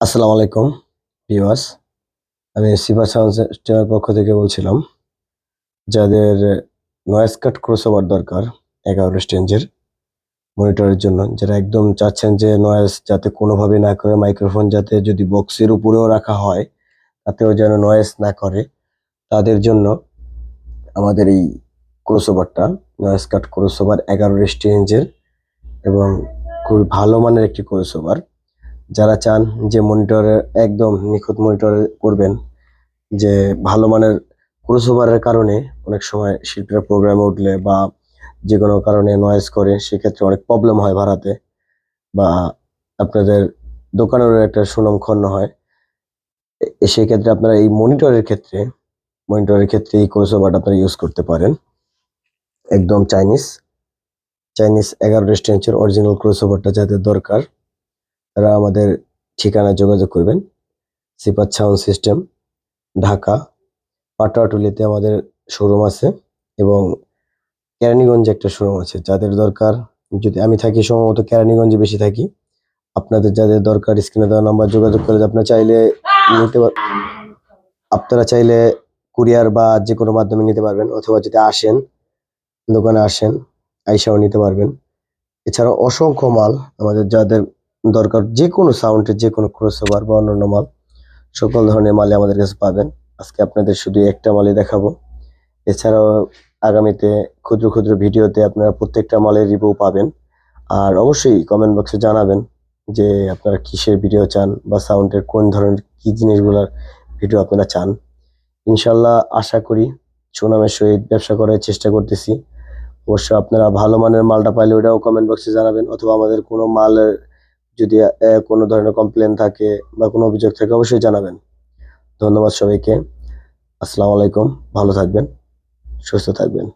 আসসালামু আলাইকুম, ভিউয়ার্স। আমি সিফা সাউন্ড পক্ষ থেকে বলছিলাম, যাদের নয়েজ কাট ক্রসওভার দরকার এগারো স্টেঞ্জের মনিটরের জন্য, যারা একদম চাচ্ছেন যে নয়েজ যাতে কোনোভাবে না করে, মাইক্রোফোন যাতে যদি বক্সের উপরেও রাখা হয়, তাতেও যেন নয়েজ না করে, তাদের জন্য আমাদের এই ক্রসওভারটা নয়েজ কাট ক্রসওভার এগারো স্টেঞ্জের এবং খুবই ভালো মানের একটি ক্রসওভার যারা চান যে মনিটরে একদম নিখুঁত মনিটরে করবেন, যে ভালো মানের ক্রসওভারের কারণে অনেক সময় শিল্পীরা প্রোগ্রামে উঠলে বা যে কোনো কারণে নয়েজ করে, সেক্ষেত্রে অনেক প্রবলেম হয় ভাড়াতে বা আপনাদের দোকানেরও একটা সুনাম ক্ষন্ন হয়। সেক্ষেত্রে আপনারা এই মনিটরের ক্ষেত্রে মনিটরের ক্ষেত্রে এই ক্রসওভারটা আপনারা ইউজ করতে পারেন। একদম চাইনিজ চাইনিজ এগারো স্টেঞ্চের অরিজিনাল ক্রসওভারটা যাদের দরকার তারা আমাদের ঠিকানায় যোগাযোগ করবেন। Sipat sound system, Dhaka. পাটোয়াটুলিতে আমাদের শোরুম আছে এবং কেরানীগঞ্জে একটা শোরুম আছে। যাদের দরকার, যদি আমি থাকি সম্ভবত কেরানীগঞ্জে বেশি থাকি। আপনাদের যাদের দরকার, স্ক্রিনে দেওয়া নাম্বার যোগাযোগ করে আপনারা চাইলে নিতে আপনারা চাইলে কুরিয়ার বা যে কোনো মাধ্যমে নিতে পারবেন অথবা যদি আসেন, দোকানে আসেন, আইসাও নিতে পারবেন। এছাড়াও অসংখ্য মাল আমাদের যাদের দরকার যে কোনো সাউন্ডের যে কোনো ক্রসওভার বা অন্যান্য মাল, সকল ধরনের মালই আমাদের কাছে পাবেন। আজকে আপনাদের শুধু একটা মালই দেখাবো। এছাড়াও আগামীতে ক্ষুদ্র ক্ষুদ্র ভিডিওতে আপনারা প্রত্যেকটা মালের রিভিউ পাবেন। আর অবশ্যই কমেন্ট বক্সে জানাবেন যে আপনারা কিসের ভিডিও চান বা সাউন্ডের কোন ধরনের কী জিনিসগুলোর ভিডিও আপনারা চান। ইনশাল্লাহ আশা করি সুনামের সহিত ব্যবসা করার চেষ্টা করতেছি। অবশ্য আপনারা ভালো মানের মালটা পাইলে ওটাও কমেন্ট বক্সে জানাবেন, অথবা আমাদের কোনো মালের যদি কোনো ধরনের কমপ্লেন থাকে বা কোনো অভিযোগ থাকে, অবশ্যই জানাবেন। ধন্যবাদ সবাইকে। আসসালামু আলাইকুম। ভালো থাকবেন, সুস্থ থাকবেন।